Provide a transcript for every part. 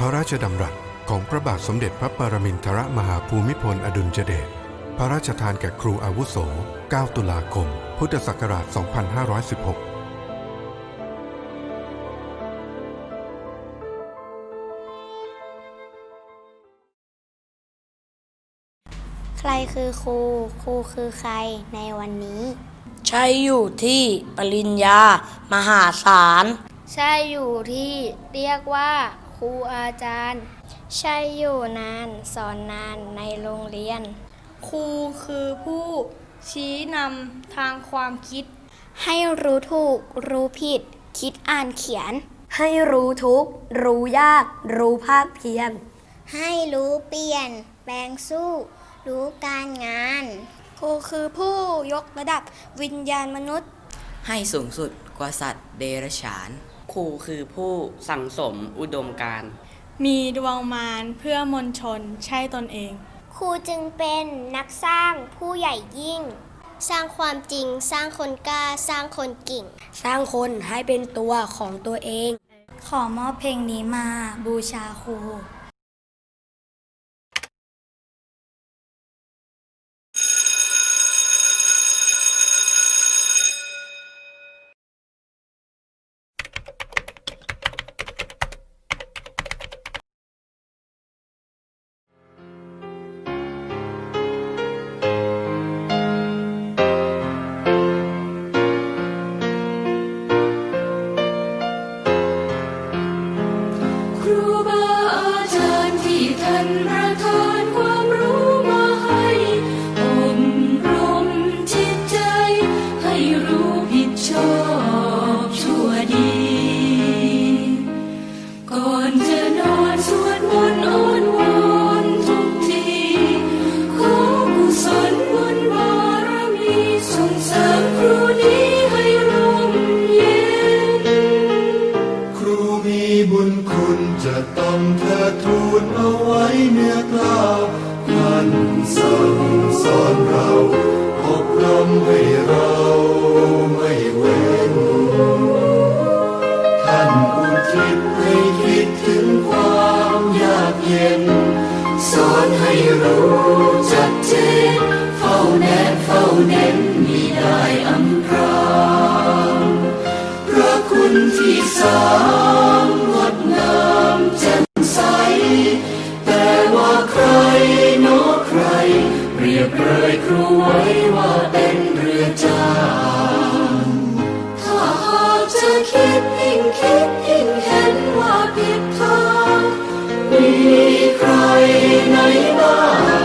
พระราชดำรัสของพระบาทสมเด็จพระปรมินทรมหาภูมิพลอดุลยเดช พระราชทานแก่ครูอาวุโส 9 ตุลาคม พุทธศักราช 2516ใครคือครู ครูคือใครในวันนี้ ใช่อยู่ที่ปริญญา มหาศาล ใช่อยู่ที่เรียกว่า ครูอาจารย์ ใช่อยู่นาน สอนนานในโรงเรียน ครูคือผู้ ชี้นำทางความคิด ให้รู้ถูก รู้ผิด คิดอ่านเขียน ให้รู้ทุกข์รู้ยาก รู้ภาคเพียรให้รู้เปลี่ยน แปลงสู้ รู้การงาน ครูคือผู้ยกระดับวิญญาณมนุษย์ ให้สูงสุดกว่าสัตว์เดรัจฉาน รูคือผู้สั่งสมอุดมการณ์มีดวงมารเพื่อมนชนใช่ตนเอง ครูจึงเป็นนักสร้างผู้ใหญ่ยิ่ง สร้างความจริง สร้างคนกล้า สร้างคนกิ่ง สร้างคนให้เป็นตัวของตัวเอง ขอมอบเพลงนี้มาบูชาครู ระคุณที่สามงดงามแจ่มใส แต่ว่าใครเนใครเปรียบเลยครูไว้ว่าเป็นเรือจางถ้าหากจะคิดยิ่งคิดยิ่งเห็นว่าผิดทางมีใครไหนบ้าง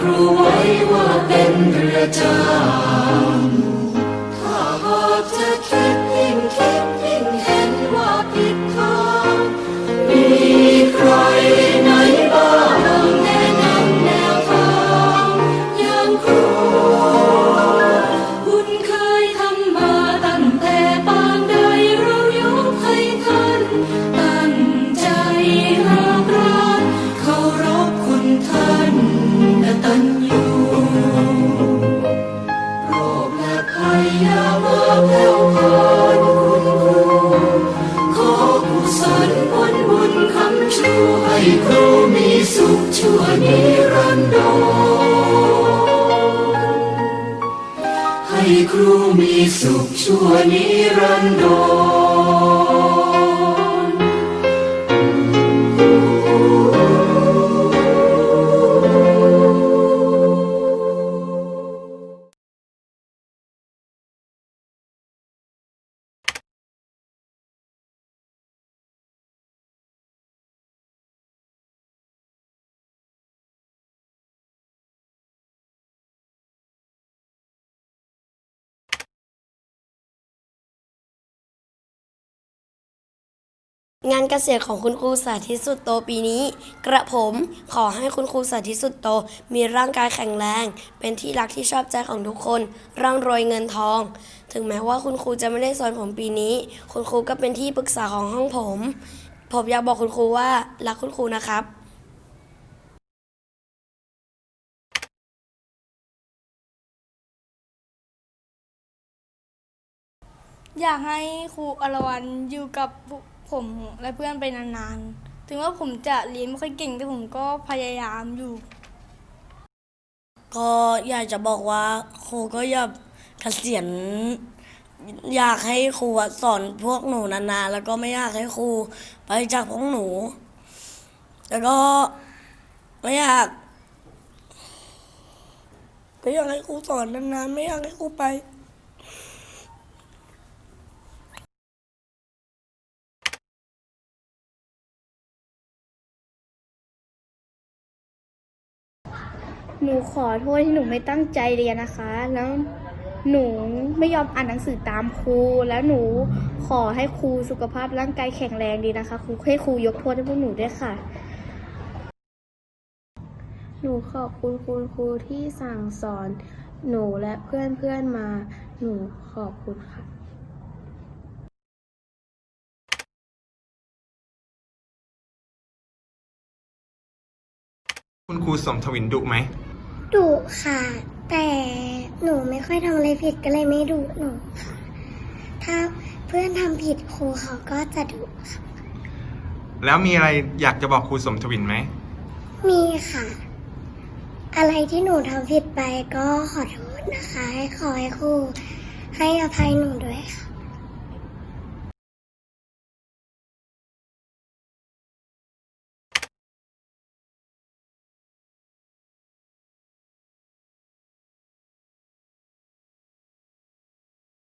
ครูไว้ว่าเป็นเรือจ้า สุขชั่วนิรันดร งานเกษตรของคุณครูสาธิตสุดโตปีนี้ กระผมขอให้คุณครูสาธิตสุดโต มีร่างกายแข็งแรง เป็นที่รักที่ชอบใจของทุกคน ร่ำรวยเงินทอง ถึงแม้ว่าคุณครูจะไม่ได้สอนผมปีนี้ คุณครูก็เป็นที่ปรึกษาของห้องผม ผมอยากบอกคุณครูว่ารักคุณครูนะครับอยากให้ครูอรวรรณอยู่กับ ผมและเพื่อนไปนานๆ ถึงว่าผมจะเรียนไม่ค่อยเก่งแต่ผมก็พยายามอยู่ ก็อยากจะบอกว่าครูก็อยากเกษียณอยากให้ครูสอนพวกหนูนานๆ แล้วก็ไม่อยากให้ครูไปจากพวกหนู แล้วก็ไม่อยากไม่อยากให้ครูสอนนานๆ ไม่อยากให้ครูไป ขอโทษที่หนูไม่ตั้งใจเรียนนะคะ แล้วหนูไม่ยอมอ่านหนังสือตามครู แล้วหนูขอให้ครูสุขภาพร่างกายแข็งแรงดีนะคะครูให้ครูยกโทษให้พวกหนูด้วยค่ะ หนูขอบคุณคุณครูที่สั่งสอนหนูและเพื่อนเพื่อนๆมา หนูขอบคุณค่ะคุณครูสมทวินดุไหม ดุค่ะ แต่หนูไม่ค่อยทำอะไรผิดก็เลยไม่ดุหนูค่ะ ถ้าเพื่อนทำผิดครูเขาก็จะดุค่ะ แล้วมีอะไรอยากจะบอกครูสมทวินไหม มีค่ะ อะไรที่หนูทำผิดไปก็ขอโทษนะคะให้ขอให้ครูให้อภัยหนูด้วยค่ะ